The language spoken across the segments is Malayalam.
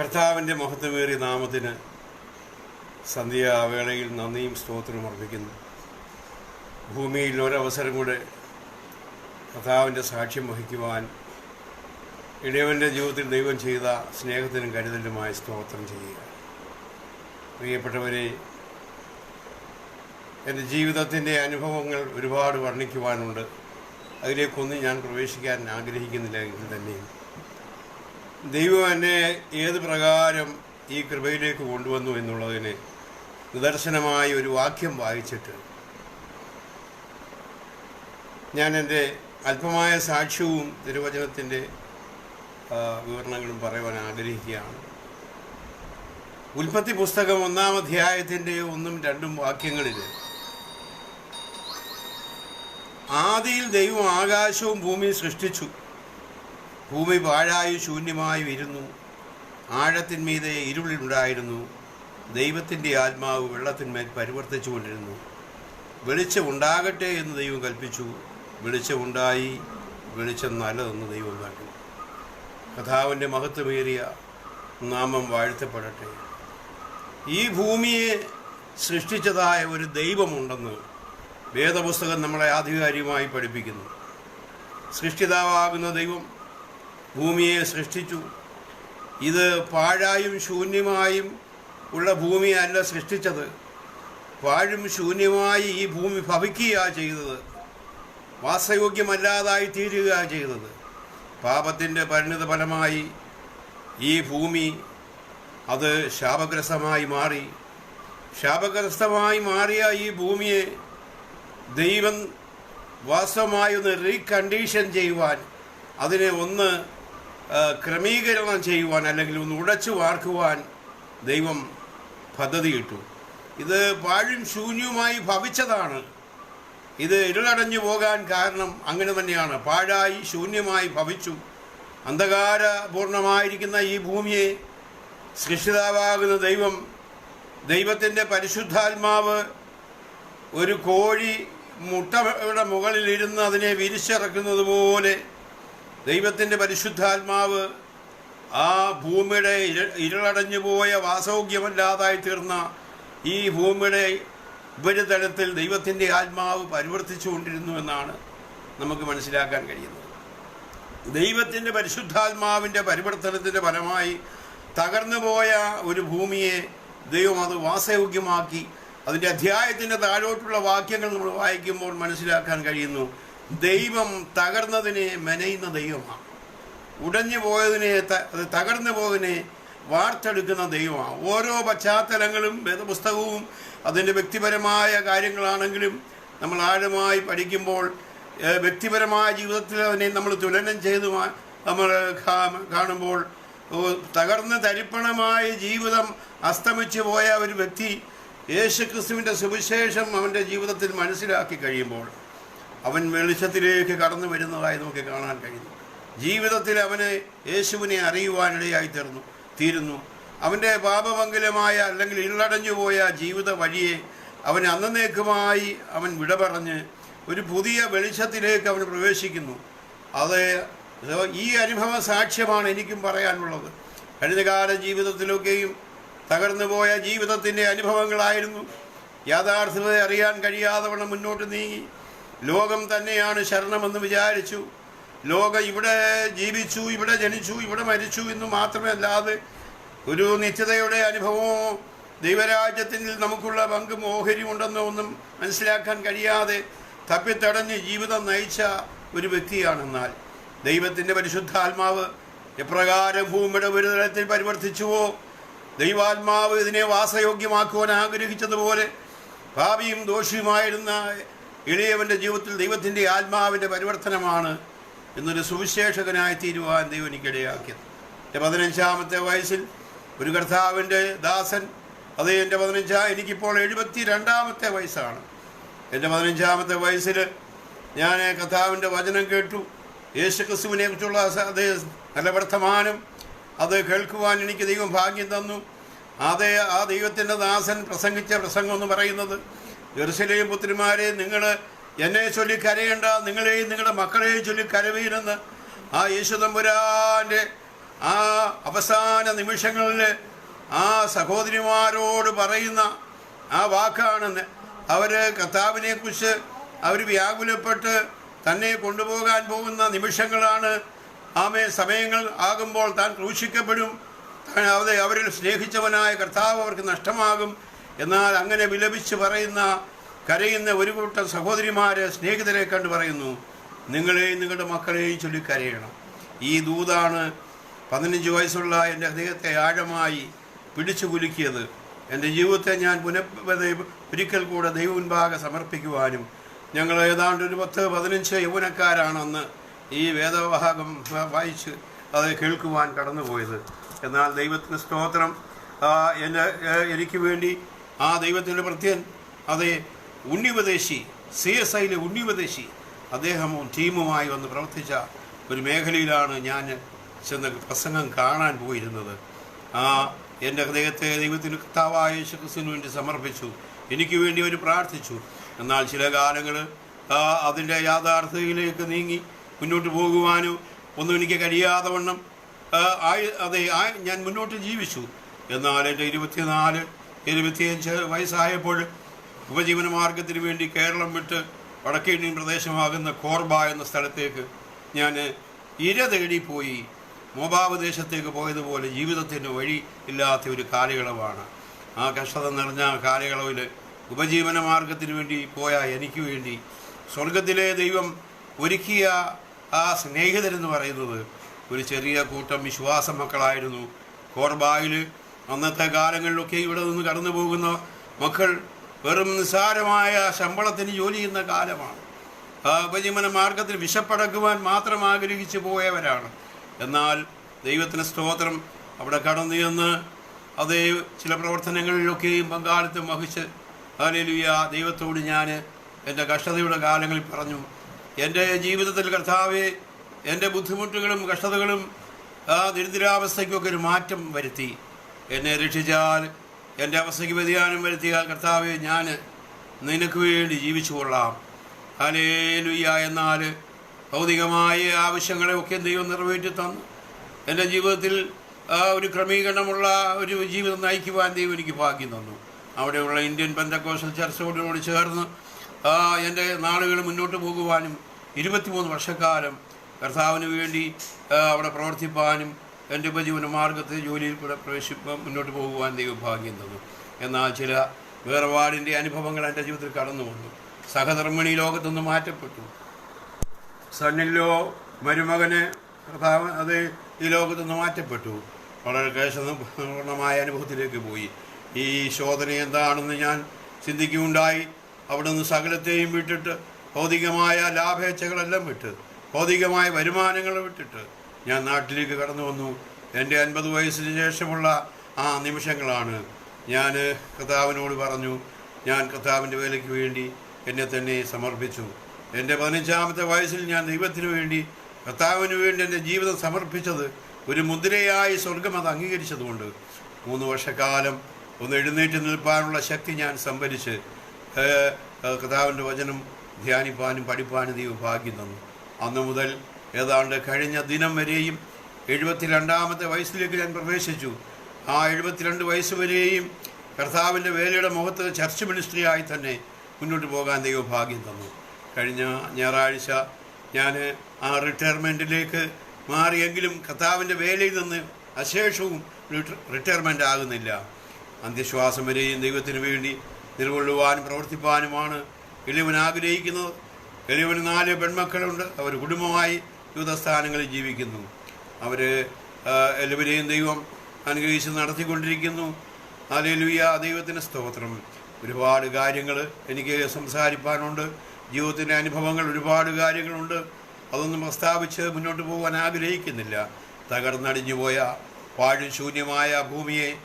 കർത്താവിന്റെ മഹത്വമേറിയ നാമത്തിന് സന്ധ്യാവേളയിൽ നന്ദിയും സ്തോത്രവും അർപ്പിക്കുന്നു. ഭൂമിയിൽ ഒരവസരം കൂടെ കർത്താവിന്റെ സാക്ഷ്യം വഹിക്കുവാൻ ഇടയവന്റെ ജീവിതത്തിൽ ദൈവം ചെയ്ത സ്നേഹത്തിനും കരുതലുമായ സ്തോത്രം ചെയ്യുക. പ്രിയപ്പെട്ടവരെ എന്റെ ജീവിതത്തിന്റെ അനുഭവങ്ങൾ ഒരുപാട് വർണിക്കുവാനുണ്ട്. അതിലേക്കൊന്നും ഞാൻ പ്രവേശിക്കാൻ ആഗ്രഹിക്കുന്നില്ല എങ്കിൽ തന്നെയും. ദൈവം എന്നെ ഏത് പ്രകാരം ഈ കൃപയിലേക്ക് കൊണ്ടുവന്നു എന്നുള്ളതിന് നിദർശനമായ ഒരു വാക്യം വായിച്ചിട്ട് ഞാൻ എന്റെ അല്പമായ സാക്ഷ്യവും തിരുവചനത്തിന്റെ വിവരണങ്ങളും പറയുവാൻ ആഗ്രഹിക്കുകയാണ്. ഉൽപ്പത്തി പുസ്തകം ഒന്നാം അധ്യായത്തിന്റെ ഒന്നും രണ്ടും വാക്യങ്ങളിൽ ആദിയിൽ ദൈവം ആകാശവും ഭൂമിയും സൃഷ്ടിച്ചു. ഭൂമി പാഴായി ശൂന്യമായും ഇരുന്നു ആഴത്തിന്മീതെ ഇരുളിലുണ്ടായിരുന്നു. ദൈവത്തിന്റെ ആത്മാവ് വെള്ളത്തിന്മേൽ പരിവർത്തിച്ചു കൊണ്ടിരുന്നു വെളിച്ചമുണ്ടാകട്ടെ എന്ന് ദൈവം കൽപ്പിച്ചു. വെളിച്ചമുണ്ടായി വെളിച്ചം നല്ലതെന്ന് ദൈവം കണ്ടു. കഥാവിന്റെ മഹത്വമേറിയ നാമം വാഴ്ത്തപ്പെടട്ടെ. ഈ ഭൂമിയെ സൃഷ്ടിച്ചതായ ഒരു ദൈവമുണ്ടെന്ന് വേദപുസ്തകം നമ്മളെ ആധികാരികമായി പഠിപ്പിക്കുന്നു. സൃഷ്ടിതാവാകുന്ന ദൈവം ഭൂമിയെ സൃഷ്ടിച്ചു. ഇത് പാഴായും ശൂന്യമായും ഉള്ള ഭൂമിയല്ല സൃഷ്ടിച്ചത്. പാഴും ശൂന്യമായി ഈ ഭൂമി ഭവിക്കുകയാണ് ചെയ്തത്. വാസയോഗ്യമല്ലാതായി തീരുക ചെയ്തത്. പാപത്തിന്റെ പരിണിത ഫലമായി ഈ ഭൂമി അത് ശാപഗ്രസ്തമായി മാറി. ശാപഗ്രസ്തമായി മാറിയ ഈ ഭൂമിയെ ദൈവം വാസ്തവമായി ഒന്ന് റീകണ്ടീഷൻ ചെയ്യുവാൻ അതിനെ ഒന്ന് ക്രമീകരണം ചെയ്യുവാൻ അല്ലെങ്കിൽ ഒന്ന് ഉടച്ചു വാർക്കുവാൻ ദൈവം പദ്ധതിയിട്ടു. ഇത് പാഴും ശൂന്യവുമായി ഭവിച്ചതാണ്. ഇത് ഇരുളടഞ്ഞു പോകാൻ കാരണം അങ്ങനെ തന്നെയാണ്. പാഴായി ശൂന്യമായി ഭവിച്ചു. അന്ധകാരപൂർണമായിരിക്കുന്ന ഈ ഭൂമിയെ സൃഷ്ടിതാവാകുന്ന ദൈവം ദൈവത്തിന്റെ പരിശുദ്ധാത്മാവ് ഒരു കോഴി മുട്ടയുടെ മുകളിലിരുന്ന് അതിനെ വിരിച്ചിറക്കുന്നത് പോലെ ദൈവത്തിന്റെ പരിശുദ്ധാത്മാവ് ആ ഭൂമിയുടെ ഇര ഇരുളടഞ്ഞു പോയ വാസയോഗ്യമല്ലാതായി തീർന്ന ഈ ഭൂമിയുടെ ഉപരിതലത്തിൽ ദൈവത്തിന്റെ ആത്മാവ് പരിവർത്തിച്ചു കൊണ്ടിരുന്നു എന്നാണ് നമുക്ക് മനസ്സിലാക്കാൻ കഴിയുന്നത്. ദൈവത്തിന്റെ പരിശുദ്ധാത്മാവിന്റെ പരിവർത്തനത്തിന്റെ ഫലമായി തകർന്നു പോയ ഒരു ഭൂമിയെ ദൈവം അത് വാസയോഗ്യമാക്കി അതിന്റെ അധ്യായത്തിന്റെ താഴോട്ടുള്ള വാക്യങ്ങൾ നമ്മൾ വായിക്കുമ്പോൾ മനസ്സിലാക്കാൻ കഴിയുന്നു. ദൈവം തകർന്നതിനെ മെനയുന്ന ദൈവമാണ്. ഉടഞ്ഞു പോയതിനെ തകർന്നു പോയതിനെ വാർത്തെടുക്കുന്ന ദൈവമാണ്. ഓരോ പശ്ചാത്തലങ്ങളും വേദപുസ്തകവും അതിന്റെ വ്യക്തിപരമായ കാര്യങ്ങളാണെങ്കിലും നമ്മൾ ആഴമായി പഠിക്കുമ്പോൾ വ്യക്തിപരമായ ജീവിതത്തിൽ അതിനെ നമ്മൾ തുലനം ചെയ്ത് നമ്മൾ കാണുമ്പോൾ തകർന്ന് തരിപ്പണമായ ജീവിതം അസ്തമിച്ചു പോയ ഒരു വ്യക്തി യേശുക്രിസ്തുവിന്റെ സുവിശേഷം അവന്റെ ജീവിതത്തിൽ മനസ്സിലാക്കി കഴിയുമ്പോൾ അവൻ വെളിച്ചത്തിലേക്ക് കടന്നു വരുന്നതായി നമുക്ക് കാണാൻ കഴിയുന്നു. ജീവിതത്തിൽ അവന് യേശുവിനെ അറിയുവാനിടയായി തീർന്നു തീരുന്നു. അവന്റെ പാപമംഗലമായ അല്ലെങ്കിൽ ഇള്ളടഞ്ഞു പോയ ജീവിത വഴിയെ അവൻ അന്നേക്കുമായി അവൻ വിട പറഞ്ഞ് ഒരു പുതിയ വെളിച്ചത്തിലേക്ക് അവൻ പ്രവേശിക്കുന്നു. അത് ഈ അനുഭവ സാക്ഷ്യമാണ് എനിക്കും പറയാനുള്ളത്. കഴിഞ്ഞകാല ജീവിതത്തിലൊക്കെയും തകർന്നു പോയ ജീവിതത്തിന്റെ അനുഭവങ്ങളായിരുന്നു. യാഥാർത്ഥ്യത അറിയാൻ കഴിയാതെ വണ്ണം മുന്നോട്ട് നീങ്ങി. ലോകം തന്നെയാണ് ശരണമെന്ന് വിചാരിച്ചു. ലോകം ഇവിടെ ജീവിച്ചു ഇവിടെ ജനിച്ചു ഇവിടെ മരിച്ചു എന്ന് മാത്രമേ അല്ലാതെ ഒരു നിത്യതയുടെ അനുഭവമോ ദൈവരാജ്യത്തിൽ നമുക്കുള്ള പങ്കും ഓഹരിയുണ്ടെന്നോ ഒന്നും മനസ്സിലാക്കാൻ കഴിയാതെ തപ്പിത്തടഞ്ഞ് ജീവിതം നയിച്ച ഒരു വ്യക്തിയാണെന്നാൽ ദൈവത്തിന്റെ പരിശുദ്ധാത്മാവ് എപ്രകാരം ഭൂമിയുടെ ഉപരിതലത്തിൽ പരിവർത്തിച്ചുവോ ദൈവാത്മാവ് ഇതിനെ വാസയോഗ്യമാക്കുവാൻ ആഗ്രഹിച്ചതുപോലെ ഭാവിയും ദോഷിയുമായിരുന്ന ഇളയവന്റെ ജീവിതത്തിൽ ദൈവത്തിന്റെ ആത്മാവിന്റെ പരിവർത്തനമാണ് എന്നൊരു സുവിശേഷകനായി തീരുവാൻ ദൈവം എനിക്കിടയാക്കിയത്. എന്റെ പതിനഞ്ചാമത്തെ വയസ്സിൽ ഒരു കർത്താവിന്റെ ദാസൻ അത് എന്റെ പതിനഞ്ചാം എനിക്കിപ്പോൾ എഴുപത്തി രണ്ടാമത്തെ വയസ്സാണ്. എന്റെ പതിനഞ്ചാമത്തെ വയസ്സിൽ ഞാൻ കർത്താവിന്റെ വചനം കേട്ടു. യേശു ക്രിസ്തുവിനെ കുറിച്ചുള്ള അത് നല്ല വർത്തമാനം അത് കേൾക്കുവാൻ എനിക്ക് ദൈവം ഭാഗ്യം തന്നു. അതേ ആ ദൈവത്തിന്റെ ദാസൻ പ്രസംഗിച്ച പ്രസംഗം എന്ന് പറയുന്നത് ജെറുസലേം പുത്രിമാരെ നിങ്ങൾ എന്നെ ചൊല്ലി കരയേണ്ട നിങ്ങളെയും നിങ്ങളുടെ മക്കളെയും ചൊല്ലി കരവീരെന്ന് ആ യേശുദമ്പുരാന്റെ ആ അവസാന നിമിഷങ്ങളിൽ ആ സഹോദരിമാരോട് പറയുന്ന ആ വാക്കാണ് അവർ കർത്താവിനെക്കുറിച്ച് അവർ വ്യാകുലപ്പെട്ട് തന്നെ കൊണ്ടുപോകാൻ പോകുന്ന നിമിഷങ്ങളാണ്. ആമേ സമയങ്ങൾ ആകുമ്പോൾ താൻ ക്രൂശിക്കപ്പെടും. അവരെ അവരിൽ സ്നേഹിച്ചവനായ കർത്താവ് അവർക്ക് നഷ്ടമാകും. എന്നാൽ അങ്ങനെ വിലപിച്ച് പറയുന്ന കരയുന്ന ഒരു കൂട്ടം സഹോദരിമാരെ സ്നേഹിതരെ കണ്ട് പറയുന്നു നിങ്ങളെയും നിങ്ങളുടെ മക്കളെയും ചൊല്ലി കരയണം. ഈ ദൂതാണ് പതിനഞ്ച് വയസ്സുള്ള എന്റെ ഹൃദയത്തെ ആഴമായി പിടിച്ചു കുലുക്കിയത്. എന്റെ ജീവിതത്തെ ഞാൻ പുന ഒരിക്കൽ കൂടെ ദൈവ മുൻപാകെ സമർപ്പിക്കുവാനും ഞങ്ങൾ ഏതാണ്ട് ഒരു പത്ത് പതിനഞ്ച് യൗവനക്കാരാണെന്ന് ഈ വേദഭാഗം വായിച്ച് അത് കേൾക്കുവാൻ കടന്നുപോയത്. എന്നാൽ ദൈവത്തിന് സ്തോത്രം. എന്റെ എനിക്ക് വേണ്ടി ആ ദൈവത്തിന്റെ പ്രത്യൻ അതേ ഉണ്ണിപദേശി സി എസ് ഐയിലെ ഉണ്ണിപദേശി അദ്ദേഹവും ടീമുമായി വന്ന് പ്രവർത്തിച്ച ഒരു മേഖലയിലാണ് ഞാൻ ചെന്ന് പ്രസംഗം കാണാൻ പോയിരുന്നത്. ആ എന്റെ ഹൃദയത്തെ ദൈവത്തിന് കർത്താവായ യേശുക്രിസ്തുവിന് വേണ്ടി സമർപ്പിച്ചു. എനിക്ക് വേണ്ടി അവർ പ്രാർത്ഥിച്ചു. എന്നാൽ ചില കാലങ്ങൾ അതിന്റെ യാഥാർത്ഥ്യയിലേക്ക് നീങ്ങി മുന്നോട്ട് പോകുവാനോ ഒന്നും എനിക്ക് കഴിയാതെ വണ്ണം ആയി- അതെ ഞാൻ മുന്നോട്ട് ജീവിച്ചു. എന്നാൽ എന്റെ ഇരുപത്തിനാല് ഇരുപത്തിയഞ്ച് വയസ്സായപ്പോൾ ഉപജീവന മാർഗത്തിന് വേണ്ടി കേരളം വിട്ട് വടക്കേ ഇന്ത്യൻ പ്രദേശമാകുന്ന കോർബ എന്ന സ്ഥലത്തേക്ക് ഞാൻ ഇര തേടി പോയി മോബാബ് ദേശത്തേക്ക് പോയതുപോലെ ജീവിതത്തിന് വഴി ഇല്ലാത്ത ഒരു കാലയളവാണ്. ആ കഷ്ടത നിറഞ്ഞ കാലയളവിൽ ഉപജീവന മാർഗത്തിന് വേണ്ടി പോയ എനിക്ക് വേണ്ടി സ്വർഗത്തിലെ ദൈവം ഒരുക്കിയ ആ സ്നേഹിതരെന്ന് പറയുന്നത് ഒരു ചെറിയ കൂട്ടം വിശ്വാസ മക്കളായിരുന്നു. കോർബായിൽ അന്നത്തെ കാലങ്ങളിലൊക്കെ ഇവിടെ നിന്ന് കടന്നു പോകുന്ന മക്കൾ വെറും നിസ്സാരമായ ശമ്പളത്തിന് ജോലി ചെയ്യുന്ന കാലമാണ്. ആ ഉപജീവന മാർഗത്തിൽ വിശപ്പടക്കുവാൻ മാത്രം ആഗ്രഹിച്ചു പോയവരാണ്. എന്നാൽ ദൈവത്തിന് സ്തോത്രം അവിടെ കടന്നു ചെന്ന് അതേ ചില പ്രവർത്തനങ്ങളിലൊക്കെയും പങ്കാളിത്തം വഹിച്ച് ഹാലേലുയ ദൈവത്തോട് ഞാൻ എന്റെ കഷ്ടതയുടെ കാലങ്ങളിൽ പറഞ്ഞു എന്റെ ജീവിതത്തിൽ കർത്താവെ എന്റെ ബുദ്ധിമുട്ടുകളും കഷ്ടതകളും ആ ദരിദ്രാവസ്ഥയ്ക്കൊക്കെ ഒരു മാറ്റം വരുത്തി. എന്നെ രക്ഷിച്ചാൽ എന്റെ അവസ്ഥയ്ക്ക് വ്യതിയാനം വരുത്തിയാൽ കർത്താവെ ഞാൻ നിനക്ക് വേണ്ടി ജീവിച്ചു കൊള്ളാം. ഹലേലുയ്യ എന്നാൽ ഭൗതികമായ ആവശ്യങ്ങളെ ഒക്കെ ദൈവം നിറവേറ്റി തന്നു. എന്റെ ജീവിതത്തിൽ ഒരു ക്രമീകരണമുള്ള ഒരു ജീവിതം നയിക്കുവാൻ ദൈവം എനിക്ക് ഭാഗ്യം തന്നു. അവിടെയുള്ള ഇന്ത്യൻ പെന്തക്കോസ്റ്റൽ ചർച്ചോടിനോട് ചേർന്ന് എന്റെ നാളുകൾ മുന്നോട്ട് പോകുവാനും ഇരുപത്തിമൂന്ന് വർഷക്കാലം കർത്താവിന് വേണ്ടി അവിടെ പ്രവർത്തിപ്പാനും എന്റെ ഉപജീവന മാർഗത്തിൽ ജോലിയിൽ കൂടെ പ്രവേശിപ്പാൻ മുന്നോട്ട് പോകുവാൻ ദൈവഭാഗ്യം തന്നു. എന്നാൽ ചില വേർപാടിന്റെ അനുഭവങ്ങൾ എന്റെ ജീവിതത്തിൽ കടന്നു വന്നു. സഹധർമ്മിണി ലോകത്തുനിന്ന് മാറ്റപ്പെട്ടു. സണ്ണിലോ മരുമകന് കർത്താവ് അത് ഈ ലോകത്തുനിന്ന് മാറ്റപ്പെട്ടു. വളരെ കേശപൂർണമായ അനുഭവത്തിലേക്ക് പോയി. ഈ ശോധന എന്താണെന്ന് ഞാൻ ചിന്തിക്കുകയുണ്ടായി. അവിടെ നിന്ന് സകലത്തെയും വിട്ടിട്ട് ഭൗതികമായ ലാഭേച്ഛകളെല്ലാം വിട്ട് ഭൗതികമായ വരുമാനങ്ങൾ വിട്ടിട്ട് ഞാൻ നാട്ടിലേക്ക് കടന്നു വന്നു. എന്റെ അൻപത് വയസ്സിന് ശേഷമുള്ള ആ നിമിഷങ്ങളാണ്. ഞാൻ കർത്താവിനോട് പറഞ്ഞു ഞാൻ കർത്താവിന്റെ വേലയ്ക്ക് വേണ്ടി എന്നെ തന്നെ സമർപ്പിച്ചു. എന്റെ പതിനഞ്ചാമത്തെ വയസ്സിൽ ഞാൻ ദൈവത്തിന് വേണ്ടി കർത്താവിന് വേണ്ടി എന്റെ ജീവിതം സമർപ്പിച്ചത് ഒരു മുദ്രയായി സ്വർഗം അത് അംഗീകരിച്ചതുകൊണ്ട്. മൂന്ന് വർഷക്കാലം ഒന്ന് എഴുന്നേറ്റ് നിൽപ്പാനുള്ള ശക്തി ഞാൻ സംഭരിച്ച് കർത്താവിന്റെ വചനം ധ്യാനിപ്പാനും പഠിപ്പാനും ദൈവം ഭാഗ്യം തന്നു. അന്ന് മുതൽ ഏതാണ്ട് കഴിഞ്ഞ ദിനം വരെയും എഴുപത്തി രണ്ടാമത്തെ വയസ്സിലേക്ക് ഞാൻ പ്രവേശിച്ചു. ആ എഴുപത്തിരണ്ട് വയസ്സ് വരെയും കർത്താവിന്റെ വേലയുടെ മുഖത്ത് ചർച്ച് മിനിസ്ട്രിയായി തന്നെ മുന്നോട്ട് പോകാൻ ദൈവം ഭാഗ്യം തന്നു. കഴിഞ്ഞ ഞായറാഴ്ച ഞാൻ ആ റിട്ടയർമെന്റിലേക്ക് മാറിയെങ്കിലും കർത്താവിന്റെ വേലയിൽ നിന്ന് അശേഷവും റിട്ടയർമെന്റ് ആകുന്നില്ല. അന്ത്യശ്വാസം വരെയും ദൈവത്തിന് വേണ്ടി നിലകൊള്ളുവാനും പ്രവർത്തിപ്പാനുമാണ് എളിവൻ ആഗ്രഹിക്കുന്നത്. എളിവന് നാല് പെൺമക്കളുണ്ട്. അവർ കുടുംബമായി യുദ്ധസ്ഥാനങ്ങളിൽ ജീവിക്കുന്നു. അവർ എല്ലാവരെയും ദൈവം അനുഗ്രഹിച്ച് നടത്തിക്കൊണ്ടിരിക്കുന്നു. അലേലുയ ദൈവത്തിന് സ്തോത്രം. ഒരുപാട് കാര്യങ്ങൾ എനിക്ക് സംസാരിപ്പാനുണ്ട്. ജീവിതത്തിന്റെ അനുഭവങ്ങൾ ഒരുപാട് കാര്യങ്ങളുണ്ട്. അതൊന്നും പ്രസ്താവിച്ച് മുന്നോട്ട് പോകാൻ ആഗ്രഹിക്കുന്നില്ല. തകർന്നടിഞ്ഞു പോയ പാഴും ശൂന്യമായ ഭൂമിയെ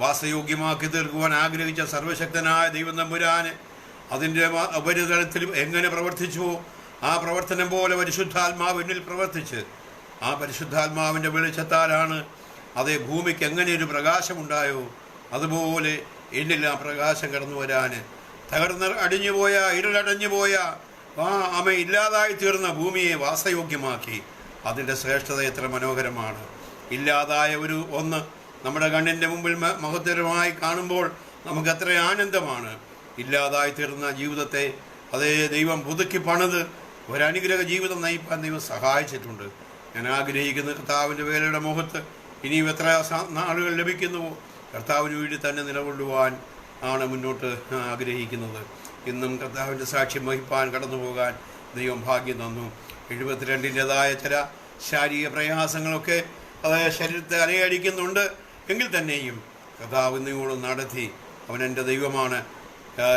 വാസയോഗ്യമാക്കി തീർക്കുവാൻ ആഗ്രഹിച്ച സർവശക്തനായ ദൈവം തമ്പുരാന് അതിന്റെ ഉപരിതലത്തിൽ എങ്ങനെ പ്രവർത്തിച്ചുവോ ആ പ്രവർത്തനം പോലെ പരിശുദ്ധാത്മാവ് എന്നിൽ പ്രവർത്തിച്ച് ആ പരിശുദ്ധാത്മാവിന്റെ വെളിച്ചത്താലാണ് അതേ ഭൂമിക്ക് എങ്ങനെ ഒരു പ്രകാശമുണ്ടായോ? അതുപോലെ എന്നിൽ ആ പ്രകാശം കടന്നു വരാൻ തകർന്ന് അടിഞ്ഞുപോയ ഇരുളടഞ്ഞുപോയ ആ അമ ഇല്ലാതായി തീർന്ന ഭൂമിയെ വാസയോഗ്യമാക്കി. അതിന്റെ ശ്രേഷ്ഠത എത്ര മനോഹരമാണ്. ഇല്ലാതായ ഒരു ഒന്ന് നമ്മുടെ കണ്ണിന്റെ മുമ്പിൽ മഹത്തരമായി കാണുമ്പോൾ നമുക്ക് എത്ര ആനന്ദമാണ്. ഇല്ലാതായി തീർന്ന ജീവിതത്തെ അതേ ദൈവം പുതുക്കി പണിത് ഒരനുഗ്രഹ ജീവിതം നയിപ്പാൻ ദൈവം സഹായിച്ചിട്ടുണ്ട്. ഞാൻ ആഗ്രഹിക്കുന്ന കർത്താവിന്റെ വേലയുടെ മുഖത്ത് ഇനിയും എത്ര നാളുകൾ ലഭിക്കുന്നുവോ കർത്താവിന് വേണ്ടി തന്നെ നിലകൊള്ളുവാൻ ആണ് മുന്നോട്ട് ആഗ്രഹിക്കുന്നത്. ഇന്നും കർത്താവിന്റെ സാക്ഷ്യം വഹിപ്പാൻ കടന്നു പോകാൻ ദൈവം ഭാഗ്യം തന്നു. എഴുപത്തിരണ്ടിന്റെതായ ചില ശാരീരിക പ്രയാസങ്ങളൊക്കെ അത് ശരീരത്തെ അലയടിക്കുന്നുണ്ട്. എങ്കിൽ തന്നെയും കർത്താവ് ഇന്നുകൂടെ നടത്തി. അവൻ എന്റെ ദൈവമാണ്.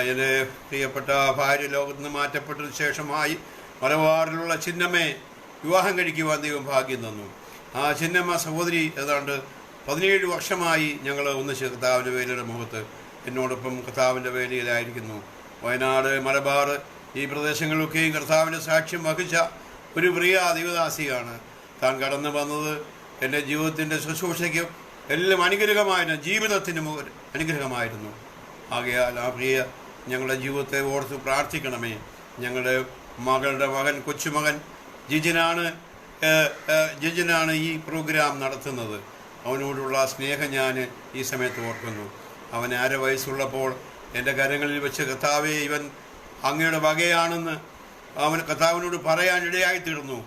എന്റെ പ്രിയപ്പെട്ട ഭാര്യ ലോകത്ത് നിന്ന് മാറ്റപ്പെട്ടതിന് ശേഷമായി മലബാറിലുള്ള ചിന്നമ്മയെ വിവാഹം കഴിക്കുവാൻ ദൈവം ഭാഗ്യം തന്നു. ആ ചിന്നമ്മ സഹോദരി ഏതാണ്ട് പതിനേഴ് വർഷമായി ഞങ്ങൾ ഒന്നിച്ച് കർത്താവിന്റെ വേലയുടെ മുഖത്ത് എന്നോടൊപ്പം കർത്താവിന്റെ വേലയിലായിരിക്കുന്നു. വയനാട് മലബാർ ഈ പ്രദേശങ്ങളിലൊക്കെയും കർത്താവിന്റെ സാക്ഷ്യം വഹിച്ച ഒരു പ്രിയ ദൈവദാസിയാണ്. താൻ കടന്നു വന്നത് എന്റെ ജീവിതത്തിന്റെ ശുശ്രൂഷയ്ക്കും എല്ലാം അനുഗ്രഹമായിരുന്നു ജീവിതത്തിന് അനുഗ്രഹമായിരുന്നു. ആകയാൽ ആ പ്രിയ ഞങ്ങളുടെ ജീവിതത്തെ ഓർത്ത് പ്രാർത്ഥിക്കണമേ. ഞങ്ങളുടെ മകളുടെ മകൻ കൊച്ചുമകൻ ജിജിനാണ് ജിജിനാണ് ഈ പ്രോഗ്രാം നടത്തുന്നത്. അവനോടുള്ള സ്നേഹം ഞാൻ ഈ സമയത്ത് ഓർക്കുന്നു. അവൻ അര വയസ്സുള്ളപ്പോൾ എന്റെ കരങ്ങളിൽ വെച്ച് കർത്താവെ ഇവൻ അങ്ങയുടെ വകയാണെന്ന് അവൻ കർത്താവിനോട് പറയാൻ ഇടയായി തീർന്നു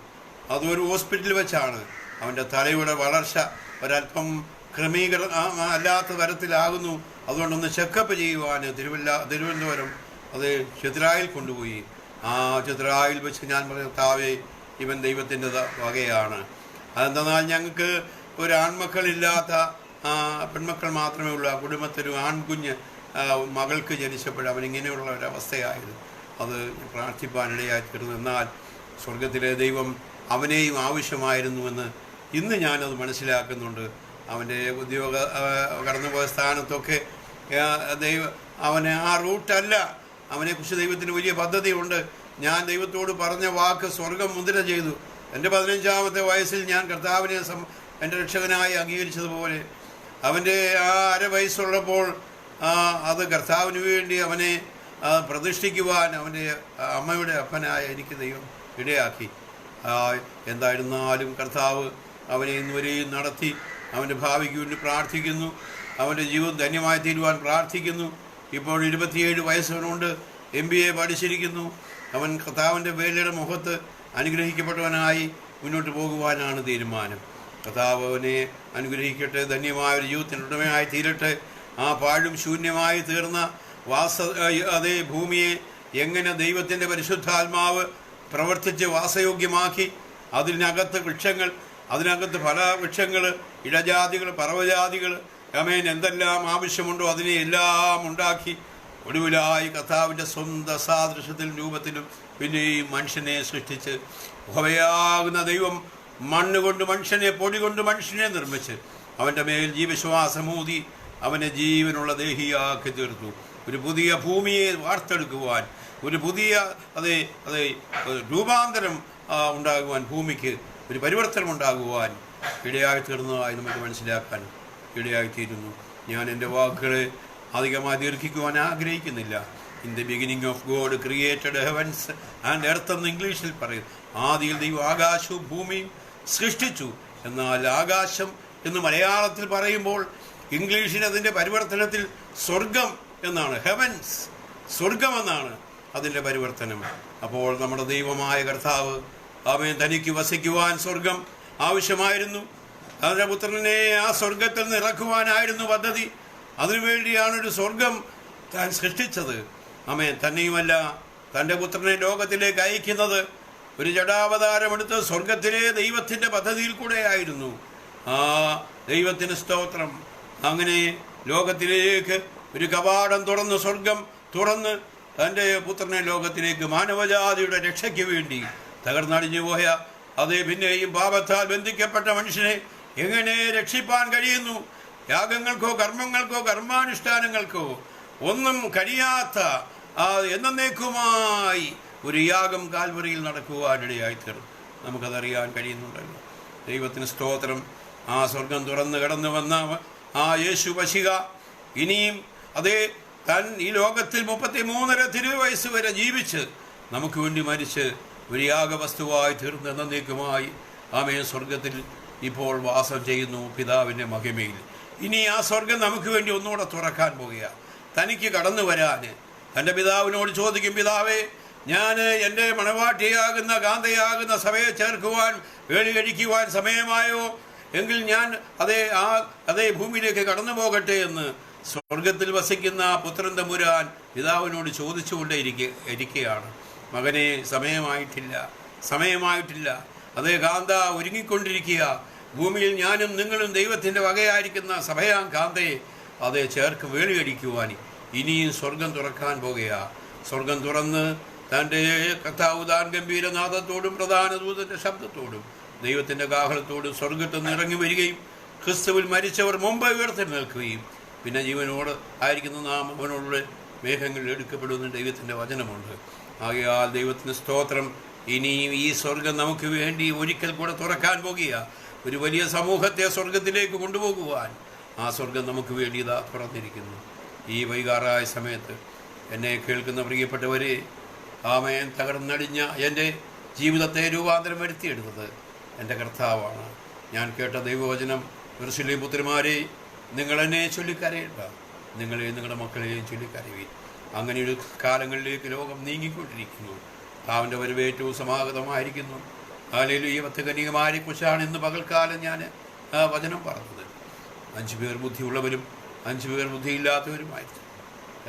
അതൊരു ഹോസ്പിറ്റലിൽ വെച്ചാണ്. അവന്റെ തലയുടെ വളർച്ച ഒരല്പം ക്രമീകര അല്ലാത്ത തരത്തിലാകുന്നു. അതുകൊണ്ടൊന്ന് ചെക്കപ്പ് ചെയ്യുവാൻ തിരുവല്ല തിരുവനന്തപുരം അത് ചിത്രായിൽ കൊണ്ടുപോയി. ആ ചിത്രായിൽ വെച്ച് ഞാൻ പറഞ്ഞ താവേ ഇവൻ ദൈവത്തിന്റെ വകയാണ്. അതെന്തെന്നാൽ ഞങ്ങൾക്ക് ഒരു ആൺമക്കളില്ലാത്ത പെൺമക്കൾ മാത്രമേ ഉള്ളൂ. ആ കുടുംബത്തിലും ആൺകുഞ്ഞ് മകൾക്ക് ജനിച്ചപ്പോൾ അവൻ ഇങ്ങനെയുള്ള ഒരവസ്ഥയായത് അത് പ്രാർത്ഥിപ്പാനിടയായി തീർന്നു എന്നാൽ സ്വർഗത്തിലെ ദൈവം അവനെയും ആവശ്യമായിരുന്നുവെന്ന് ഇന്ന് ഞാനത് മനസ്സിലാക്കുന്നുണ്ട്. അവന്റെ ഉദ്യോഗ കടന്നുപോയ സ്ഥാനത്തൊക്കെ ദൈവം അവന് ആ റൂട്ടല്ല. അവനെക്കുറിച്ച് ദൈവത്തിന് വലിയ പദ്ധതിയുണ്ട്. ഞാൻ ദൈവത്തോട് പറഞ്ഞ വാക്ക് സ്വർഗം മുദ്ര ചെയ്തു. എന്റെ പതിനഞ്ചാമത്തെ വയസ്സിൽ ഞാൻ കർത്താവിനെ സം എന്റെ രക്ഷകനായി അംഗീകരിച്ചതുപോലെ. അവന്റെ ആ അര വയസ്സുള്ളപ്പോൾ അത് കർത്താവിന് വേണ്ടി അവനെ പ്രതിഷ്ഠിക്കുവാൻ അവന്റെ അമ്മയുടെ അപ്പനായ എനിക്ക് ദൈവം ഇടയാക്കി. എന്തായിരുന്നാലും കർത്താവ് അവനെ ഇന്നുവരെയും നടത്തി. അവന്റെ ഭാവിക്ക് വേണ്ടി പ്രാർത്ഥിക്കുന്നു. അവന്റെ ജീവിതം ധന്യമായി തീരുവാൻ പ്രാർത്ഥിക്കുന്നു. ഇപ്പോൾ ഇരുപത്തിയേഴ് വയസ്സുകൊണ്ട് എം ബി എ പഠിച്ചിരിക്കുന്നു. അവൻ കർത്താവിന്റെ വേലയുടെ മുഖത്ത് അനുഗ്രഹിക്കപ്പെട്ടവനായി മുന്നോട്ട് പോകുവാനാണ് തീരുമാനം. കർത്താവ് അവനെ അനുഗ്രഹിക്കട്ടെ ധന്യമായ ഒരു ജീവിതത്തിനുടമയായി തീരട്ടെ. ആ പാഴും ശൂന്യമായി തീർന്ന വാസ അതേ ഭൂമിയെ എങ്ങനെ ദൈവത്തിന്റെ പരിശുദ്ധാത്മാവ് പ്രവർത്തിച്ച് വാസയോഗ്യമാക്കി അതിനകത്ത് വൃക്ഷങ്ങൾ അതിനകത്ത് ഫല വൃക്ഷങ്ങൾ ഇടജാതികൾ പർവജാതികൾ അമേൻ. എന്തെല്ലാം ആവശ്യമുണ്ടോ അതിനെ എല്ലാം ഉണ്ടാക്കി ഒടുവിലായി കഥാവിന്റെ സ്വന്തം സാദൃശ്യത്തിലും രൂപത്തിലും പിന്നെയും മനുഷ്യനെ സൃഷ്ടിച്ച് ഹവയാകുന്ന ദൈവം മണ്ണ് കൊണ്ട് മനുഷ്യനെ പൊടി കൊണ്ട് മനുഷ്യനെ നിർമ്മിച്ച് അവന്റെ മേൽ ജീവശ്വാസമൂതി അവനെ ജീവനുള്ള ദേഹിയാക്കി തീർത്തു. ഒരു പുതിയ ഭൂമിയെ വാർത്തെടുക്കുവാൻ ഒരു പുതിയ അതെ അതെ രൂപാന്തരം ഉണ്ടാകുവാൻ ഭൂമിക്ക് ഒരു പരിവർത്തനം ഉണ്ടാകുവാൻ ഇടയായി തീർന്നതായി നമുക്ക് മനസ്സിലാക്കാൻ ഇടയായിത്തീരുന്നു. ഞാൻ എന്റെ വാക്കുകളെ അധികമായി ദീർഘിക്കുവാൻ ആഗ്രഹിക്കുന്നില്ല. In the beginning of God created heavens and earth എന്ന് ഇംഗ്ലീഷിൽ പറയും. ആദിയിൽ ദൈവം ആകാശവും ഭൂമിയും സൃഷ്ടിച്ചു. എന്നാൽ ആകാശം എന്ന് മലയാളത്തിൽ പറയുമ്പോൾ ഇംഗ്ലീഷിന് അതിന്റെ പരിവർത്തനത്തിൽ സ്വർഗം എന്നാണ്. ഹെവൻസ് സ്വർഗമെന്നാണ് അതിന്റെ പരിവർത്തനം. അപ്പോൾ നമ്മുടെ ദൈവമായ കർത്താവ് അവൻ തനിക്ക് വസിക്കുവാൻ സ്വർഗം ആവശ്യമായിരുന്നു. അതിന്റെ പുത്രനെ ആ സ്വർഗത്തിൽ നിന്ന് ഇറക്കുവാനായിരുന്നു പദ്ധതി. അതിനുവേണ്ടിയാണ് ഒരു സ്വർഗം താൻ സൃഷ്ടിച്ചത്. അമ്മേ തന്നെയുമല്ല തന്റെ പുത്രനെ ലോകത്തിലേക്ക് അയക്കുന്നത് ഒരു ജടാവതാരമെടുത്ത് സ്വർഗത്തിലെ ദൈവത്തിന്റെ പദ്ധതിയിൽ കൂടെ ആയിരുന്നു. ആ ദൈവത്തിന് സ്തോത്രം. അങ്ങനെ ലോകത്തിലേക്ക് ഒരു കവാടം തുറന്ന് സ്വർഗം തുറന്ന് തന്റെ പുത്രനെ ലോകത്തിലേക്ക് മാനവജാതിയുടെ രക്ഷയ്ക്ക് വേണ്ടി തകർന്നടിഞ്ഞു പോയ അതേ പിന്നെയും പാപത്താൽ ബന്ധിക്കപ്പെട്ട മനുഷ്യനെ എങ്ങനെ രക്ഷിപ്പാൻ കഴിയുന്നു? യാഗങ്ങൾക്കോ കർമ്മങ്ങൾക്കോ കർമാനുഷ്ഠാനങ്ങൾക്കോ ഒന്നും കഴിയാത്ത എന്നേക്കുമായി ഒരു യാഗം കാൽവറിയിൽ നടക്കുവാനിടയായി തീർന്നു നമുക്കതറിയാൻ കഴിയുന്നുണ്ടല്ലോ. ദൈവത്തിന് സ്തോത്രം. ആ സ്വർഗം തുറന്ന് കടന്നു വന്ന ആ യേശു പശിക ഇനിയും അതേ തൻ ഈ ലോകത്തിൽ മുപ്പത്തി മൂന്നര തിരുവയസ്സ് വരെ ജീവിച്ച് നമുക്ക് വേണ്ടി മരിച്ച് ഒരു യാഗവസ്തുവായി തീർന്ന് എന്നേക്കുമായി ആമേ സ്വർഗത്തിൽ ഇപ്പോൾ വാസം ചെയ്യുന്നു പിതാവിന്റെ മഹിമയിൽ. ഇനി ആ സ്വർഗം നമുക്ക് വേണ്ടി ഒന്നുകൂടെ തുറക്കാൻ പോകുക തനിക്ക് കടന്നു വരാൻ. തന്റെ പിതാവിനോട് ചോദിക്കും പിതാവേ ഞാൻ എന്റെ മണവാട്ടിയാകുന്ന കാന്തയാകുന്ന സഭയെ ചേർക്കുവാൻ വേളി കഴിക്കുവാൻ സമയമായോ? എങ്കിൽ ഞാൻ അതേ ആ അതേ ഭൂമിയിലേക്ക് കടന്നു പോകട്ടെ എന്ന് സ്വർഗത്തിൽ വസിക്കുന്ന പുത്രൻ തമ്പുരാൻ പിതാവിനോട് ചോദിച്ചുകൊണ്ടേ ഇരിക്കുക ഇരിക്കുകയാണ് മകനെ സമയമായിട്ടില്ല സമയമായിട്ടില്ല. അതേ കാന്ത ഒരുങ്ങിക്കൊണ്ടിരിക്കുക. ഭൂമിയിൽ ഞാനും നിങ്ങളും ദൈവത്തിന്റെ വകയായിരിക്കുന്ന സഭയാം കാന്തയെ അതേ ചേർക്ക് വേളിയടിക്കുവാൻ ഇനിയും സ്വർഗം തുറക്കാൻ പോകുക. സ്വർഗം തുറന്ന് തന്റെ കഥാവുദാൻ ഗംഭീരനാഥത്തോടും പ്രധാന ദൂതന്റെ ശബ്ദത്തോടും ദൈവത്തിന്റെ കാഹളത്തോടും സ്വർഗത്തിൽ നിന്ന് ഇറങ്ങി വരികയും ക്രിസ്തുവിൽ മരിച്ചവർ മുമ്പ് ഉയർത്തെഴുന്നേൽക്കുകയും പിന്നെ ജീവനോട് ആയിരിക്കുന്ന നാം അവനോടുള്ള മേഘങ്ങളിൽ എടുക്കപ്പെടുന്ന ദൈവത്തിന്റെ വചനമുണ്ട്. ആകയാൽ ദൈവത്തിന് സ്തോത്രം. ഇനിയും ഈ സ്വർഗം നമുക്ക് വേണ്ടി ഒരിക്കൽ കൂടെ തുറക്കാൻ പോകുക ഒരു വലിയ സമൂഹത്തെ സ്വർഗത്തിലേക്ക് കൊണ്ടുപോകുവാൻ ആ സ്വർഗം നമുക്ക് വേണ്ടി ഇതാ തുറന്നിരിക്കുന്നു. ഈ വൈകാറായ സമയത്ത് എന്നെ കേൾക്കുന്ന പ്രിയപ്പെട്ടവരെ ആമയൻ തകർന്നടിഞ്ഞ എന്റെ ജീവിതത്തെ രൂപാന്തരം വരുത്തിയെടുത്തത് എന്റെ കർത്താവാണ്. ഞാൻ കേട്ട ദൈവവചനം ഉർശിലി പുത്രിമാരെ നിങ്ങളെന്നെ ചൊല്ലിക്കരയണ്ട. നിങ്ങളെയും നിങ്ങളുടെ മക്കളെയും ചൊല്ലിക്കരവീൻ. അങ്ങനെയൊരു കാലങ്ങളിലേക്ക് ലോകം നീങ്ങിക്കൊണ്ടിരിക്കുന്നു. താവിന്റെ വരവ് ഏറ്റവും സമാഗതമായിരിക്കുന്നു ആലയിലും ഈ പത്തുകനികമാരെ കുറിച്ചാണ് ഇന്ന് പകൽക്കാലം ഞാൻ വചനം പറഞ്ഞത്. അഞ്ചു പേർ ബുദ്ധിയുള്ളവരും അഞ്ചു പേർ ബുദ്ധിയില്ലാത്തവരുമായിരുന്നു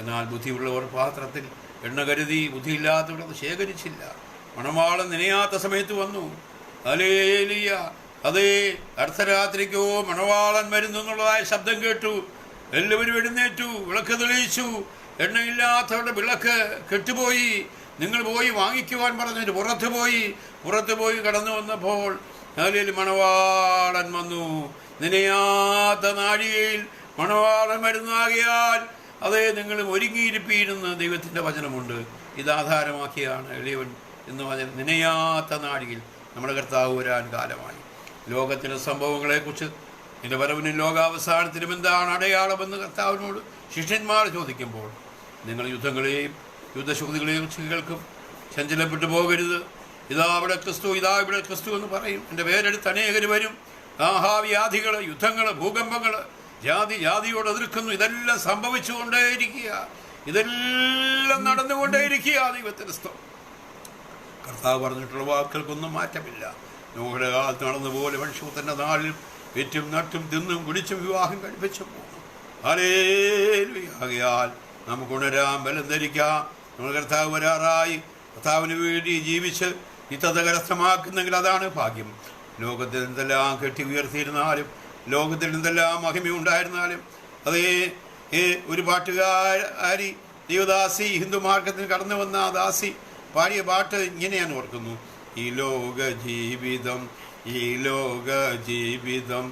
എന്നാൽ ബുദ്ധിയുള്ളവർ പാത്രത്തിൽ എണ്ണ കരുതി ബുദ്ധിയില്ലാത്തവർ അത് ശേഖരിച്ചില്ല. മണമാളം നനയാത്ത സമയത്ത് വന്നു. അലേലിയ അതേ അർദ്ധരാത്രിക്കോ മണവാളൻ വരുന്നു എന്നുള്ളതായ ശബ്ദം കേട്ടു. എല്ലാവരും എഴുന്നേറ്റു വിളക്ക് തെളിയിച്ചു. എണ്ണയില്ലാത്തവരുടെ വിളക്ക് കെട്ടുപോയി. നിങ്ങൾ പോയി വാങ്ങിക്കുവാൻ പറഞ്ഞിട്ട് പുറത്ത് പോയി പുറത്ത് പോയി കടന്നു വന്നപ്പോൾ അതിൽ മണവാളൻ വന്നു. നനയാത്ത നാഴികയിൽ മണവാളൻ വരുന്നാകിയാൽ അതേ നിങ്ങൾ ഒരുങ്ങിയിരിപ്പീരുന്ന് ദൈവത്തിന്റെ വചനമുണ്ട്. ഇത് ആധാരമാക്കിയാണ് എളിയവൻ എന്ന് പറഞ്ഞാൽ നനയാത്ത നാഴികയിൽ നമ്മുടെ കർത്താവ് വരാൻ കാലമായി. ലോകത്തിലെ സംഭവങ്ങളെക്കുറിച്ച് എന്റെ വരവിനും ലോകാവസാനത്തിനും എന്താണ് അടയാളമെന്ന് കർത്താവിനോട് ശിഷ്യന്മാർ ചോദിക്കുമ്പോൾ നിങ്ങൾ യുദ്ധങ്ങളെയും യുദ്ധശക്തികളെയും കുറിച്ച് കേൾക്കും ചഞ്ചലപ്പെട്ടു പോകരുത്. ഇതാ ഇവിടെ ക്രിസ്തു ഇതാ ഇവിടെ ക്രിസ്തു എന്ന് പറയും. എന്റെ പേരെടുത്ത് അനേകർ വരും. ആഹാവ്യാധികൾ യുദ്ധങ്ങൾ ഭൂകമ്പങ്ങൾ ജാതി ജാതിയോട് എതിർക്കുന്നു. ഇതെല്ലാം സംഭവിച്ചുകൊണ്ടേയിരിക്കുക. ഇതെല്ലാം നടന്നുകൊണ്ടേയിരിക്കുക ദൈവത്തിന്റെ ക്രിസ്തു കർത്താവ് പറഞ്ഞിട്ടുള്ള വാക്കുകൾക്കൊന്നും മാറ്റമില്ല. നോഹയുടെ കാലത്ത് നടന്നുപോലെ തന്നെ നാളിൽ വെറ്റും നട്ടും തിന്നും കുടിച്ചും വിവാഹം കഴിപ്പിച്ചും പോകും ആകയാൽ നമുക്ക് ഉണരാം ബലം ധരിക്കാം. നമ്മൾ കർത്താവ് വരാറായി. കർത്താവിന് വേണ്ടി ജീവിച്ച് നിത്യത കരസ്ഥമാക്കുന്നെങ്കിൽ അതാണ് ഭാഗ്യം. ലോകത്തിൽ എന്തെല്ലാം കെട്ടി ഉയർത്തിയിരുന്നാലും ലോകത്തിൽ എന്തെല്ലാം മഹിമയുണ്ടായിരുന്നാലും അതേ ഒരു പാട്ടുകാരി ദേവദാസി ഹിന്ദു മാർഗത്തിന് കടന്നു വന്ന ആ ദാസി പാടിയ പാട്ട് ഇങ്ങനെയാണ് ഓർക്കുന്നു. ഈ ലോക ജീവിതം ഈ ലോക ജീവിതം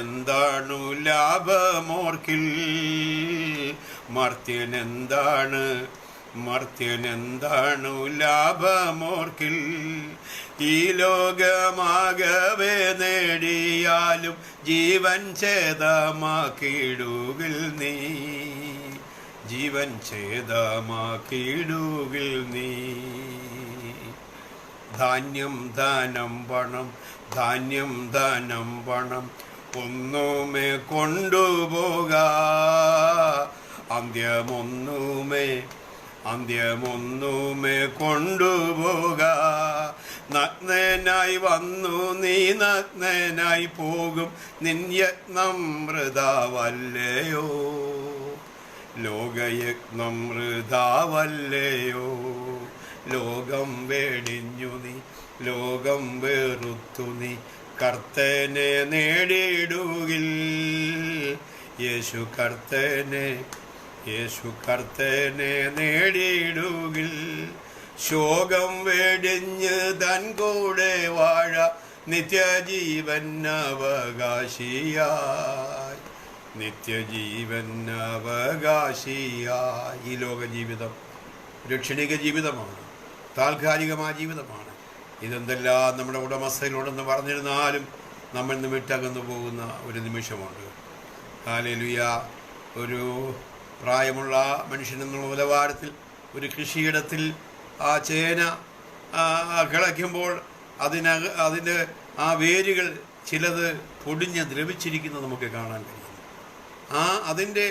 എന്താണു ലാഭമോർക്കിൽ? മർത്യൻ എന്താണ് മർത്യൻ എന്താണു ലാഭമോർക്കിൽ? ഈ ലോകമാകവേ നേടിയാലും ജീവൻ ഛേദമാക്കിടുകിൽ നീ. ജീവൻ ഛേദമാക്കിടുകിൽ നീ. ധാന്യം ദാനം പണം ധാന്യം ധനം പണം ഒന്നുമേ കൊണ്ടുപോക. അന്ത്യമൊന്നുമേ അന്ത്യമൊന്നുമേ കൊണ്ടുപോക. നഗ്നനായി വന്നു നീ നഗ്നനായി പോകും. നിൻ യത്നം മൃതാവല്ലയോ ലോകയജ്ഞം മൃതാവല്ലയോ ലോകം വേടിഞ്ഞു നീ ലോകം വെറുത്തു നീ. കർത്തനെ നേടിയിടുകിൽ യേശു കർത്തനെ യേശു കർത്തനെ നേടിയിടുകിൽ. ശോകം വെടിഞ്ഞ് തൻ കൂടെ വാഴ നിത്യജീവൻ അവകാശിയായി. നിത്യജീവൻ അവകാശിയായി. ഈ ലോക ജീവിതം രക്ഷണിക ക്ഷണിക ജീവിതമാണ്. താൽക്കാലികമായ ജീവിതമാണ്. ഇതെന്തെല്ലാം നമ്മുടെ ഉടമസ്ഥയിലുണ്ടെന്ന് പറഞ്ഞിരുന്നാലും നമ്മൾ നിമിട്ടകന്നു പോകുന്ന ഒരു നിമിഷമുണ്ട്. ഹാലേലുയ. ഒരു പ്രായമുള്ള മനുഷ്യൻ എന്നുള്ള നിലവാരത്തിൽ ഒരു കൃഷിയിടത്തിൽ ആ ചേന കിളയ്ക്കുമ്പോൾ അതിനക അതിന്റെ ആ വേരുകൾ ചിലത് പൊടിഞ്ഞ് ദ്രവിച്ചിരിക്കുന്നത് നമുക്ക് കാണാൻ കഴിയും. ആ അതിന്റെ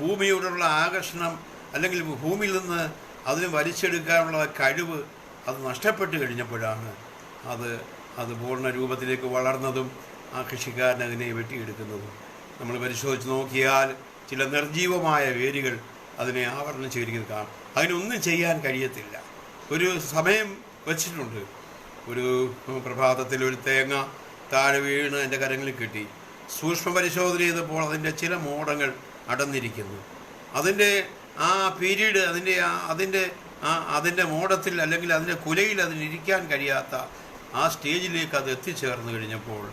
ഭൂമിയോടുള്ള ആകർഷണം അല്ലെങ്കിൽ ഭൂമിയിൽ നിന്ന് അതിന് വലിച്ചെടുക്കാനുള്ള കഴിവ് അത് നഷ്ടപ്പെട്ട് കഴിഞ്ഞപ്പോഴാണ് അത് അത് പൂർണ രൂപത്തിലേക്ക് വളർന്നതും ആ കൃഷിക്കാരൻ അതിനെ വെട്ടിയെടുക്കുന്നതും. നമ്മൾ പരിശോധിച്ച് നോക്കിയാൽ ചില നിർജീവമായ വേരുകൾ അതിനെ ആവരണം ചെയ്തിരിക്കുന്നത് കാണാം. അതിനൊന്നും ചെയ്യാൻ കഴിയത്തില്ല. ഒരു സമയം വച്ചിട്ടുണ്ട്. ഒരു പ്രഭാതത്തിൽ ഒരു തേങ്ങ താഴെ വീണ് എന്റെ കരങ്ങളിൽ കിട്ടി. സൂക്ഷ്മ പരിശോധന ചെയ്തപ്പോൾ അതിന്റെ ചില മോഡങ്ങൾ അടന്നിരിക്കുന്നു അതിന്റെ ആ പീരീഡ് അതിന്റെ ആ അതിന്റെ ആ അതിന്റെ മോഡത്തിൽ അല്ലെങ്കിൽ അതിന്റെ കുലയിൽ അതിനിരിക്കാൻ കഴിയാത്ത ആ സ്റ്റേജിലേക്ക് അത് എത്തിച്ചേർന്ന് കഴിഞ്ഞപ്പോൾ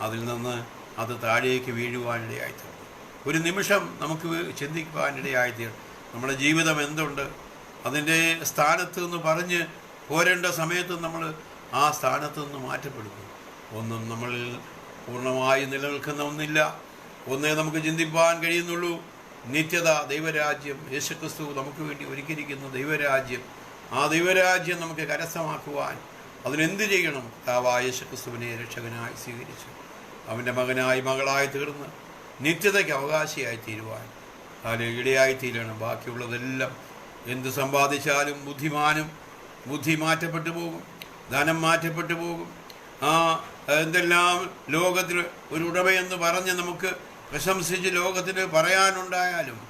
അതിൽ നിന്ന് അത് താഴേക്ക് വീഴുവാനിടയായി തീർന്നു ഒരു നിമിഷം നമുക്ക് ചിന്തിക്കുവാനിടയായി തീർ നമ്മുടെ ജീവിതം എന്തുണ്ട്? അതിന്റെ സ്ഥാനത്ത് നിന്ന് പറഞ്ഞ് പോരേണ്ട സമയത്ത് നമ്മൾ ആ സ്ഥാനത്ത് നിന്ന് മാറ്റപ്പെടുന്നു. ഒന്നും നമ്മളിൽ പൂർണമായി നിലനിൽക്കുന്ന ഒന്നില്ല. ഒന്നേ നമുക്ക് ചിന്തിപ്പാൻ കഴിയുന്നുള്ളൂ. നിത്യത ദൈവരാജ്യം യേശുക്രിസ്തു നമുക്ക് വേണ്ടി ഒരുക്കിയിരിക്കുന്ന ദൈവരാജ്യം. ആ ദൈവരാജ്യം നമുക്ക് കരസ്ഥമാക്കുവാൻ അതിനെന്ത് ചെയ്യണം? താവായ യേശുക്രിസ്തുവിനെ രക്ഷകനായി സ്വീകരിച്ചു. അവന്റെ മകനായി മകളായി തീർന്ന്. നിത്യതയ്ക്ക് അവകാശിയായി തീരുവാൻ അതിൽ ഇടയായി തീരണം ബാക്കിയുള്ളതെല്ലാം എന്ത് സമ്പാദിച്ചാലും ബുദ്ധിമാനും ബുദ്ധി മാറ്റപ്പെട്ടു പോകും. ധനം മാറ്റപ്പെട്ടു പോകും. ആ എന്തെല്ലാം ലോകത്തിൽ ഒരു ഉടമയെന്ന് പറഞ്ഞ് നമുക്ക് പ്രശംസിച്ച് ലോകത്തിൽ പറയാനുണ്ടായാലും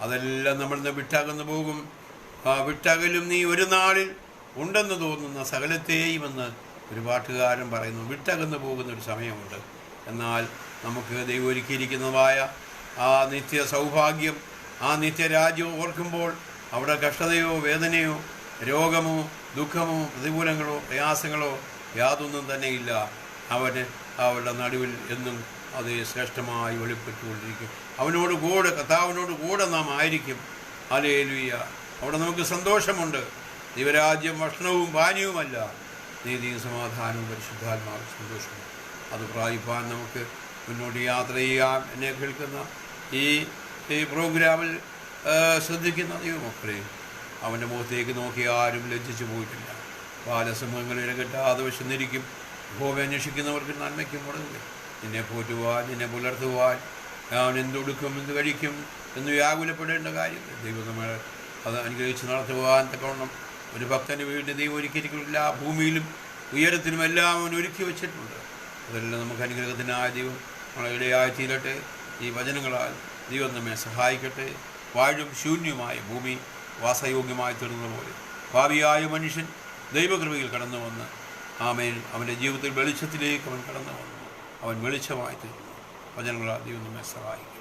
അതെല്ലാം നമ്മൾ ഇന്ന് വിട്ടകന്നു പോകും. ആ വിട്ടകലും നീ ഒരു നാളിൽ ഉണ്ടെന്ന് തോന്നുന്ന സകലത്തെയും എന്ന് ഒരു പാട്ടുകാരൻ പറയുന്നു. വിട്ടകന്നു പോകുന്ന ഒരു സമയമുണ്ട്. എന്നാൽ നമുക്ക് ദൈവം ഒരുക്കിയിരിക്കുന്നതായ ആ നിത്യ സൗഭാഗ്യം ആ നിത്യരാജ്യം ഓർക്കുമ്പോൾ അവിടെ കഷ്ടതയോ വേദനയോ രോഗമോ ദുഃഖമോ പ്രതികൂലങ്ങളോ പ്രയാസങ്ങളോ യാതൊന്നും തന്നെയില്ല. അവന് അവരുടെ നടുവിൽ എന്നും അത് ശ്രേഷ്ഠമായി വെളിപ്പെട്ടുകൊണ്ടിരിക്കും. അവനോട് കൂടെ കർത്താവിനോട് കൂടെ നാം ആയിരിക്കും. അലേലുയ്യ അവിടെ നമുക്ക് സന്തോഷമുണ്ട്. ദൈവരാജ്യം ഭക്ഷണവും പാനീയവുമല്ല. നീതിയും സമാധാനവും പരിശുദ്ധാത്മാവ് സന്തോഷവും അത് പ്രാപിപ്പാൻ നമുക്ക് മുന്നോട്ട് യാത്ര ചെയ്യാം എന്നെ കേൾക്കുന്ന ഈ ഈ പ്രോഗ്രാമിൽ ശ്രദ്ധിക്കുന്ന ദൈവമക്കളെ അവന്റെ മുഖത്തേക്ക് നോക്കി ആരും ലജ്ജിച്ചു പോയിട്ടില്ല. ബാലസമൂഹങ്ങളിൽ കിട്ടാതെ വിശന്നിരിക്കും. ഭൂമി അന്വേഷിക്കുന്നവർക്ക് നന്മയ്ക്കും മുടങ്ങി. നിന്നെ പോറ്റുവാൻ നിന്നെ പുലർത്തുവാൻ അവൻ എന്തൊടുക്കും എന്ത് കഴിക്കും എന്ന് വ്യാകുലപ്പെടേണ്ട കാര്യം ദൈവം നമ്മൾ അത് അനുഗ്രഹിച്ച് നടത്തുവാൻ തക്കവണ്ണം ഒരു ഭക്തന് വീണ്ടും ദൈവം ഒരുക്കിയിരിക്കില്ല ഭൂമിയിലും ഉയരത്തിലും എല്ലാം അവൻ ഒരുക്കി വെച്ചിട്ടുണ്ട്. അതെല്ലാം നമുക്ക് അനുഗ്രഹത്തിനായ ദൈവം നമ്മളെ ഇടയായി തീരട്ടെ ഈ വചനങ്ങളാൽ ദൈവം നമ്മെ സഹായിക്കട്ടെ. വാഴും ശൂന്യമായ ഭൂമി വാസയോഗ്യമായി തീർന്ന പോലെ. ഭാവിയായ മനുഷ്യൻ ദൈവകൃപയിൽ കടന്നു വന്ന് ആമേൻ. അവന്റെ ജീവിതത്തിൽ വെളിച്ചത്തിലേക്ക് അവൻ കടന്നു വന്നു. അവൻ വെളിച്ചമായി തീർന്നു. വചനങ്ങളാൽ ദൈവം നമ്മെ സഹായിക്കട്ടെ.